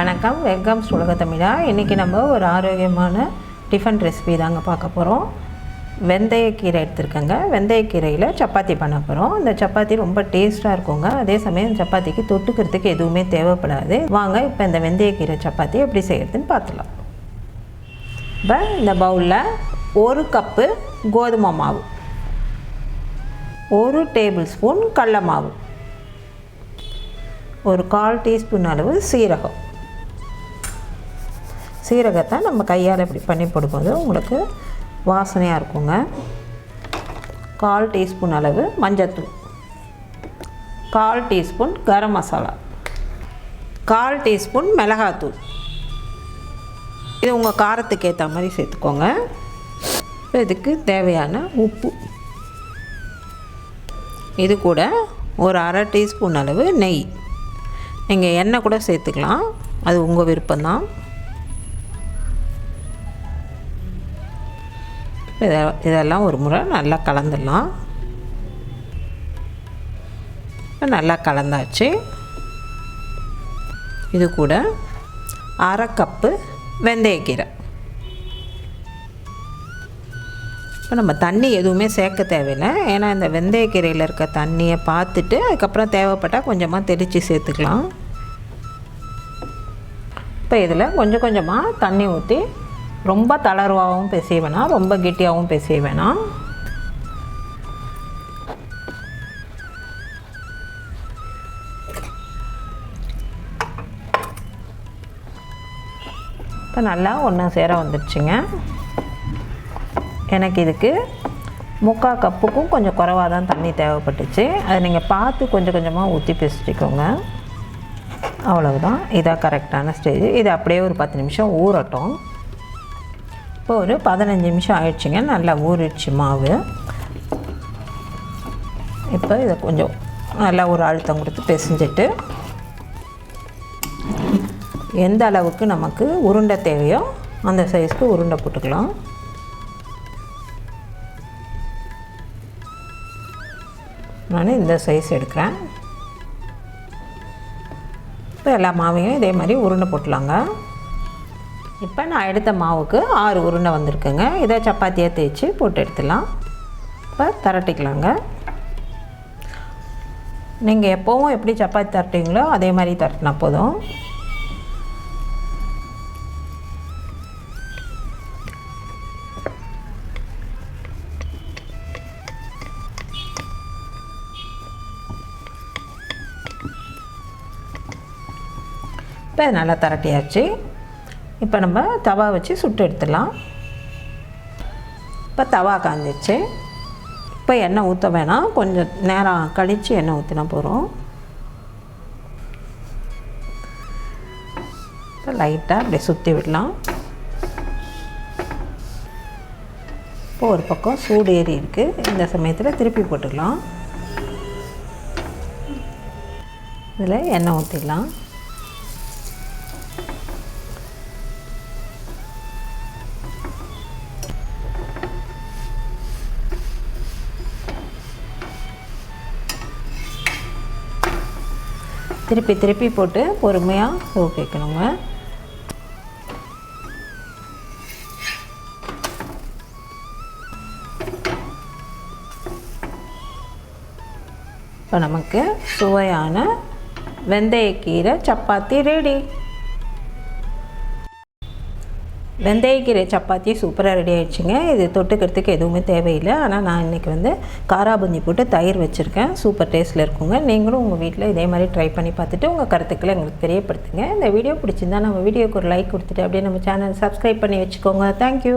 வணக்கம். வெல்கம் சுலக தமிழா. இன்றைக்கி நம்ம ஒரு ஆரோக்கியமான டிஃபன் ரெசிபி தாங்க பார்க்க போகிறோம் வெந்தயக்கீரை எடுத்துருக்கேங்க. வெந்தயக்கீரையில் சப்பாத்தி பண்ண போகிறோம் இந்த சப்பாத்தி ரொம்ப டேஸ்ட்டாக இருக்குங்க. அதே சமயம் சப்பாத்திக்கு தொட்டுக்கிறதுக்கு எதுவுமே தேவைப்படாது. வாங்க இப்போ இந்த வெந்தயக்கீரை சப்பாத்தி எப்படி செய்கிறதுன்னு பார்த்துலாம் இப்போ இந்த பவுலில் ஒரு கப்பு கோதுமை மாவு ஒரு டேபிள் ஸ்பூன் கடல மாவு ஒரு கால் டீஸ்பூன் அளவு சீரகம். சீரகத்தை நம்ம கையால் இப்படி பண்ணி போடும்போது உங்களுக்கு வாசனையாக இருக்குங்க. கால் டீஸ்பூன் அளவு மஞ்சத்தூள். கால் டீஸ்பூன் கரம் மசாலா. கால் டீஸ்பூன் மிளகாத்தூள். இது உங்கள் காரத்துக்கு ஏற்ற மாதிரி சேர்த்துக்கோங்க. இப்போ இதுக்கு தேவையான உப்பு. இது கூட ஒரு அரை டீஸ்பூன் அளவு நெய். நீங்கள் எண்ணெய் கூட சேர்த்துக்கலாம். அது உங்கள் விருப்பம்தான். இதை இதெல்லாம் ஒரு முறை நல்லா கலந்துடலாம். நல்லா கலந்தாச்சு. இது கூட அரை கப்பு வெந்தயக்கீரை. இப்போ நம்ம தண்ணி எதுவுமே சேர்க்க தேவையில்லை. ஏன்னா இந்த வெந்தயக்கீரையில் இருக்க தண்ணியை பார்த்துட்டு அதுக்கப்புறம் தேவைப்பட்டால் கொஞ்சமாக தெளித்து சேர்த்துக்கலாம். இப்போ இதில் கொஞ்சம் கொஞ்சமாக தண்ணி ஊற்றி ரொம்ப தளர்வாகவும் பிசைய வேணாம் ரொம்ப கெட்டியாகவும் பிசைய வேணாம். இப்போ நல்லா ஒன்று சேர வந்துடுச்சுங்க எனக்கு இதுக்கு முக்கால் கப்புக்கும் கொஞ்சம் குறைவாக தான் தண்ணி தேவைப்பட்டுச்சு. அதை நீங்கள் பார்த்து கொஞ்சம் கொஞ்சமாக ஊற்றி பிசிச்சிக்கோங்க அவ்வளவுதான். இதான் கரெக்டான ஸ்டேஜ் இது அப்படியே ஒரு பத்து நிமிஷம் ஊறட்டும். இப்போ ஒரு பதினஞ்சு நிமிஷம் ஆயிடுச்சுங்க. நல்லா ஊறிடுச்சு மாவு. இப்போ இதை கொஞ்சம் நல்லா ஒரு அழுத்தம் கொடுத்து பிசைஞ்சிட்டு எந்த அளவுக்கு நமக்கு உருண்டை தேவையோ அந்த சைஸ்க்கு உருண்டை போட்டுக்கலாம். நான் இந்த சைஸ் எடுக்கிறேன். இப்போ எல்லா மாவையும் இதே மாதிரி உருண்டை போட்டலாங்க. இப்போ நான் எடுத்த மாவுக்கு ஆறு உருண்டை வந்திருக்குங்க. இதை சப்பாத்தியாக தேய்ச்சி போட்டு எடுத்துடலாம். இப்போ திரட்டிக்கலாங்க. நீங்கள் எப்போவும் எப்படி சப்பாத்தி தரட்டிங்களோ அதே மாதிரி தரட்டினா போதும். இப்போ நல்லா திரட்டியாச்சு. இப்போ நம்ம தவா வச்சு சுட்டு எடுத்துடலாம். இப்போ தவா காஞ்சிச்சு இப்போ எண்ணெய் ஊற்ற வேணாம். கொஞ்சம் நேரம் கழித்து எண்ணெய் ஊற்றினா போகிறோம் இப்போ லைட்டாக அப்படியே சுற்றி விடலாம். இப்போ ஒரு பக்கம் சூடு ஏறி இருக்குது இந்த சமயத்தில் திருப்பி போட்டுக்கலாம். இதில் எண்ணெய் ஊற்றிடலாம் திருப்பி திருப்பி போட்டு பொறுமையாக சூ கேட்கணுங்க. இப்போ நமக்கு சுவையான வெந்தயக்கீரை சப்பாத்தி ரெடி வெந்தயக்கீரை சப்பாத்தி சூப்பராக ரெடி ஆகிடுச்சிங்க இது தொட்டுக்கிறதுக்கு எதுவுமே தேவையில்லை. ஆனால் நான் இன்றைக்கி வந்து காராபுந்தி போட்டு தயிர் வச்சுருக்கேன். சூப்பர் டேஸ்ட்டில் இருக்குங்க. நீங்களும் உங்கள் வீட்டில் இதே மாதிரி ட்ரை பண்ணி பார்த்துட்டு உங்கள் கருத்துக்களை எங்களுக்கு தெரியப்படுத்துங்க. இந்த வீடியோ பிடிச்சிருந்தா நம்ம வீடியோக்கு ஒரு லைக் கொடுத்துட்டு அப்படியே நம்ம சேனல் சப்ஸ்கிரைப் பண்ணி வச்சுக்கோங்க. தேங்க்யூ